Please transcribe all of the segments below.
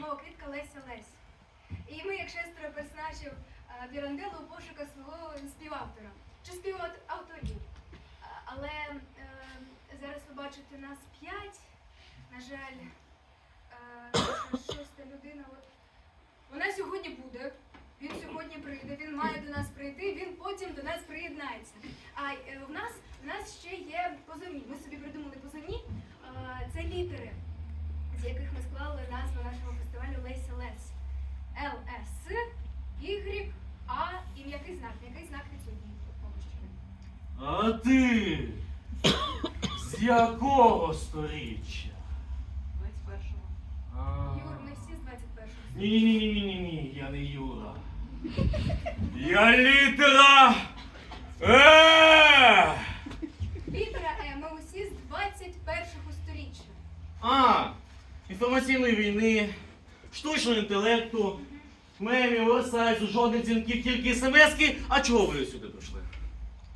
Зимова квітка Леся Лесь. І ми, як шестеро персонажів а, у пошуках свого співавтора чи співавторів. Але е, зараз ви бачите нас п'ять. На жаль, е, шоста людина. Вона сьогодні буде. Він сьогодні прийде, він має до нас прийти, він потім до нас приєднається. А е, в нас в нас ще є позовні. Ми собі придумали позовні. Е, це літери, з яких ми склали назву нашого фестивалю Леся Лес. Л С Y А і м'який знак. М'який знак відсутній. поки що. А ти з якого сторіччя? 21-го. А. Юр, ми всі з 21-го. Ні, ні, ні, ні, ні, ні, я не Юра. Я літера. Е! Літера Е, ми усі з 21-го сторіччя. А, інформаційної війни, штучного інтелекту, мемів, оверсайзу, жодних дзвінків, тільки смски. А чого ви сюди прийшли?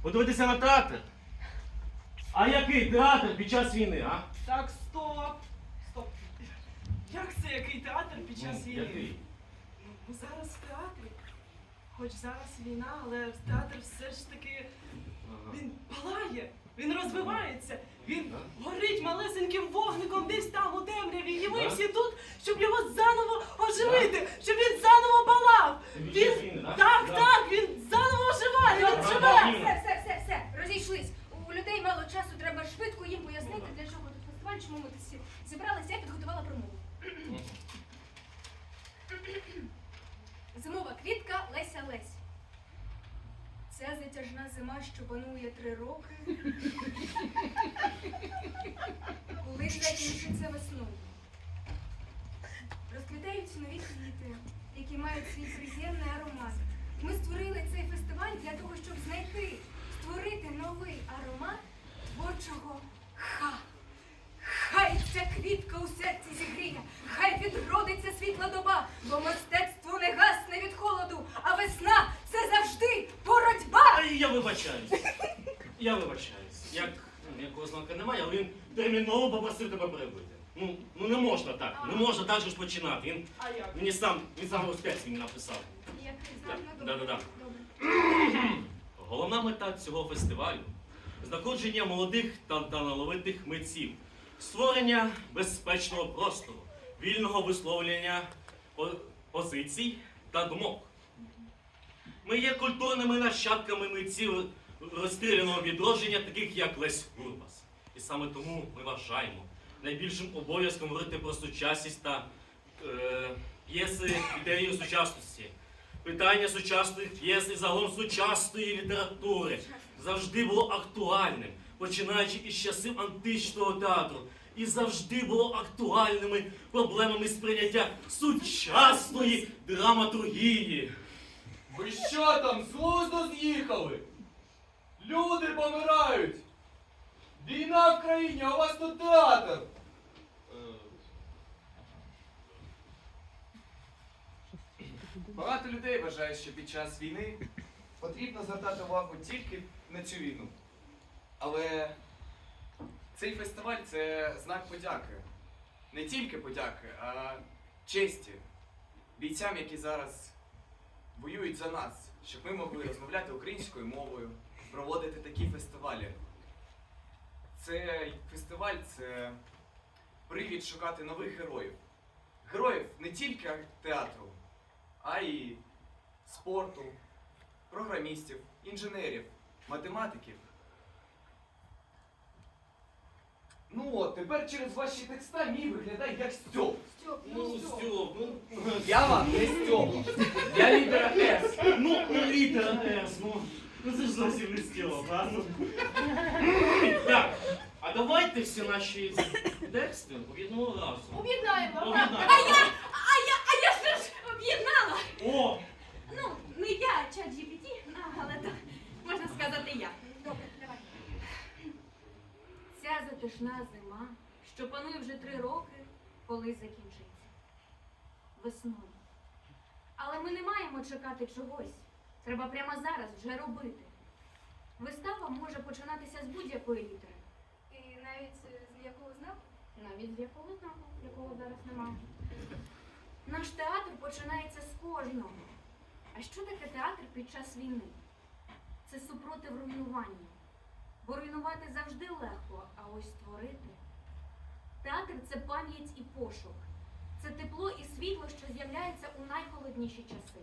Подивитися на театр? А який театр під час війни, а? Так, стоп! Стоп. Як це який театр під час Ну, війни? який? Ну, зараз в театрі. Хоч зараз війна, але театр все ж таки Ага. він палає, він розвивається, він Да? горить малесеньким вогником десь там у темряві. І ми Да? всі тут, щоб його заново оживити, щоб він заново палав. Під Він час війни, да? так, Да. так, він Ага. живе. Ні. Все, все, все, все, розійшлись. У людей мало часу, треба швидко їм пояснити, Ну, для чого тут фестиваль, чому ми тут всі зібралися. Я підготувала промову. Зимова квітка Леся Лесь. Ця затяжна зима, що панує три роки. Коли закінчиться весною. Розквітають нові квіти, які мають свій приємний аромат. Ми створили цей фестиваль для того, щоб знайти, створити новий аромат творчого ха. Хай ця квітка у серці зігріє, хай відродиться світла доба, бо мистецтво не гасне від холоду, а весна це завжди боротьба. Ай, я вибачаюсь. Я вибачаюсь. Як ну, ніякого знака немає, але він терміново попросив тебе перебити. Ну, ну не можна так. Не можна так же ж починати. Він А як? мені сам, він сам розпець мені написав. Так, ну, да-да-да. Головна мета цього фестивалю знаходження молодих та талановитих митців, створення безпечного простору, вільного висловлення позицій та думок. Ми є культурними нащадками митців розстріляного відродження, таких як Лесь Гурбас. І саме тому ми вважаємо найбільшим обов'язком говорити про сучасність та е, п'єси ідеї сучасності. Питання сучасних п'єс і загалом сучасної літератури завжди було актуальним, починаючи із часів античного театру. І завжди було актуальними проблемами сприйняття сучасної драматургії. Ви що там, з з'їхали? Люди помирають! Війна в країні, а у вас тут театр! Багато людей вважають, що під час війни потрібно звертати увагу тільки на цю війну. Але цей фестиваль це знак подяки. Не тільки подяки, а честі бійцям, які зараз воюють за нас, щоб ми могли розмовляти українською мовою, проводити такі фестивалі. Цей фестиваль це привід шукати нових героїв. Героїв не тільки театру, а й спорту, програмістів, інженерів, математиків. Ну от, тепер через ваші текста мій виглядає як Стьоп. Стьоп, Ну, Стьоп, ну, Я вам не Стьоп. Я літера С. ну, ну літера С, ну, ну це ж зовсім не Стьоп, а? Ну. Так, а давайте всі наші тексти об'єднамо разом. Об'єднаємо. Об'єднаємо. А я, а я, а я ж об'єднала. О, Ну, не я, чат GPT, але то можна сказати я. Добре, давай. Ця затишна зима, що панує вже три роки, коли закінчиться. Весною. Але ми не маємо чекати чогось. Треба прямо зараз вже робити. Вистава може починатися з будь-якої літери. І навіть з якого знаку? Навіть з якого знаку, якого зараз немає. Наш театр починається з кожного. А що таке театр під час війни? Це супротив руйнуванню. Бо руйнувати завжди легко, а ось створити. Театр це пам'ять і пошук. Це тепло і світло, що з'являється у найхолодніші часи.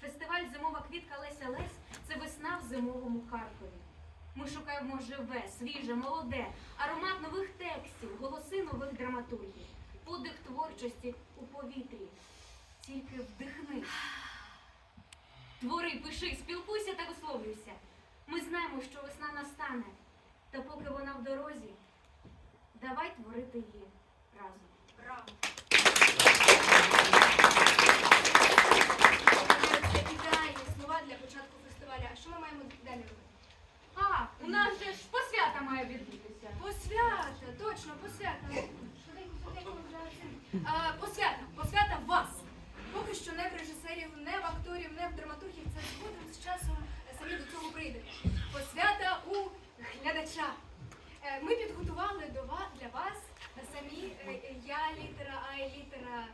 Фестиваль Зимова квітка Леся Лесь це весна в зимовому Харкові. Ми шукаємо живе, свіже, молоде, аромат нових текстів, голоси нових драматургій, подих творчості у повітрі. Тільки вдихни. Твори, пиши, спілкуйся та висловлюйся. Ми знаємо, що весна настане. Та поки вона в дорозі, давай творити її разом. Браво. Це ідеальні слова для початку фестивалю. А що ми маємо далі робити? А, у нас же ж посвята має відбутися. Посвята, точно, посвята. Швиденько, швиденько вже. А, Посвята, посвята вас. Поки що не в режисерів, не в акторів, не в драматургів. Це згодом з часом е, самі до цього прийде. Посвята у глядача. Е, Ми підготували до вас для вас самі е, е, я літера А і літера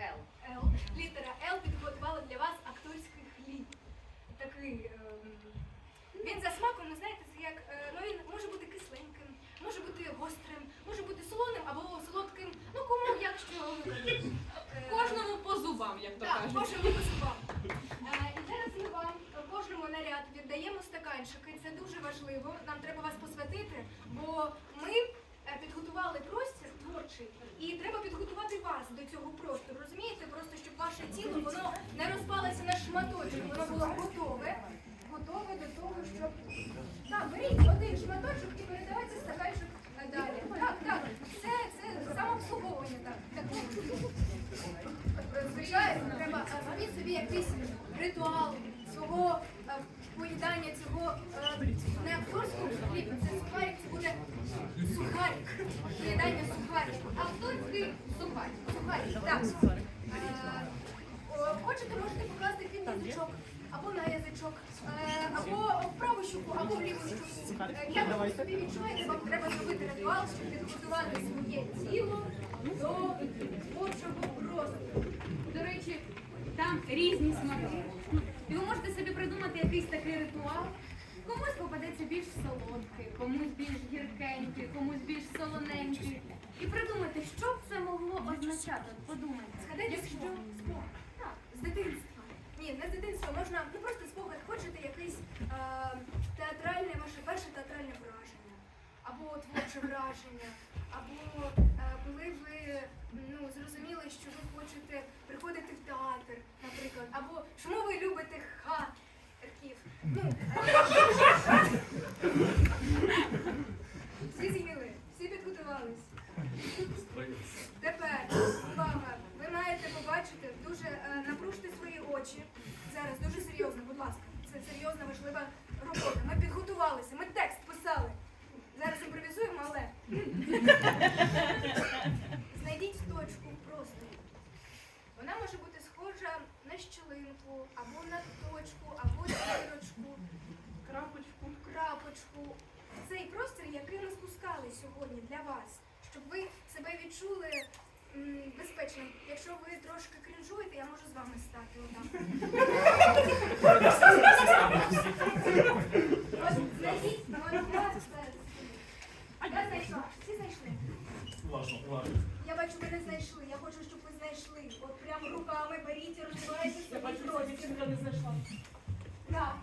Л. Л. Літера Л підготувала для вас акторський хліб. Такий. ем, Він за смаком, ну знаєте, це як ну він може бути кисленьким, може бути гострим, може бути солоним або солодким. Ну кому як що Кожному по зубам, як то так, кажуть. кожному по зубам. Е, І зараз ми вам е, кожному наряд стаканчики. Це дуже важливо. Нам треба вас посвятити, бо ми е, підготували простір творчий, і треба підготувати вас до цього простору. Розумієте? Просто щоб ваше тіло воно не розпалося на шматочок, воно було готове, готове до того, щоб так, беріть один шматочок і передавайте стаканчик далі. Так, так, це, це самообслуговування, так. так. Звичайно, треба е, зробіть собі якийсь ритуал свого е, поїдання цього е, не акторського хліба, це сухарик, це буде сухарик. Поїдання сухарик. Акторський сухарик. Сухарик, так. Е, Хочете, можете покласти під язичок, або на язичок, е, або в праву щуку, або в ліву щуку. Е, Як ви собі відчуваєте, вам треба зробити ритуал, щоб підготувати своє тіло до творчого простору. До речі, там різні смаки. І ви можете собі придумати якийсь такий ритуал. Комусь попадеться більш солодкий, комусь більш гіркенький, комусь більш солоненький. І придумайте, що б це могло означати. Подумайте. Згадайте Якщо- спогад. Так, з дитинства. Ні, не з дитинства, можна, ну просто спогад, хочете якийсь е, театральне, ваше перше театральне враження. або творче враження, або е, коли ви ну, зрозуміли, що ви хочете приходити в театр, наприклад, або чому ви любите хаків. Ну, щілинку, або на точку, або зірочку, Крапочку. крапочку. Цей простір, який ми спускали сьогодні для вас, щоб ви себе відчули м, безпечним. Якщо ви трошки крінжуєте, я можу з вами стати. Знайдіть, от я зараз. Я знайшла. Всі знайшли. Уважно, уважно. Я бачу, ви не знайшли. Я хочу, щоб знайшли. От прямо руками беріть і бачу, собі дівчинка не знайшла. Так.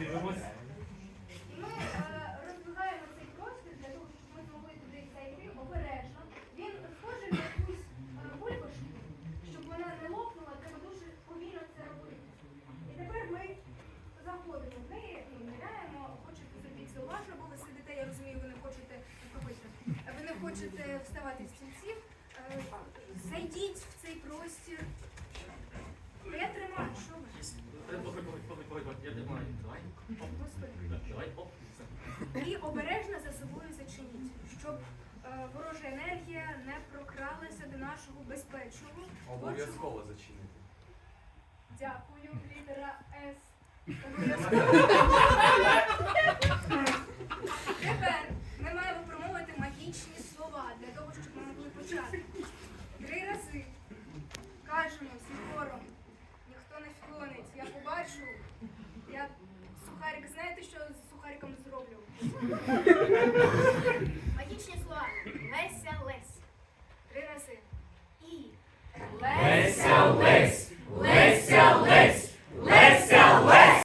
І ми е, роздвигаємо цей простір для того, щоб ми змогли туди зайти обережно. Він схожий на якусь е, бульбашку, щоб вона не лопнула, треба дуже повільно це робити. І тепер ми заходимо в неї, ну, ниряємо, хочете зробіть уважно, бо ви сидите, я розумію, ви не хочете проходьте, ви не хочете вставати з стільців. Зайдіть в цей простір. Я тримаю, що ви? І обережно за собою зачиніть, щоб е, ворожа енергія не прокралася до нашого безпечного. Обов'язково зачинити. Дякую, літера С. Обов'язково.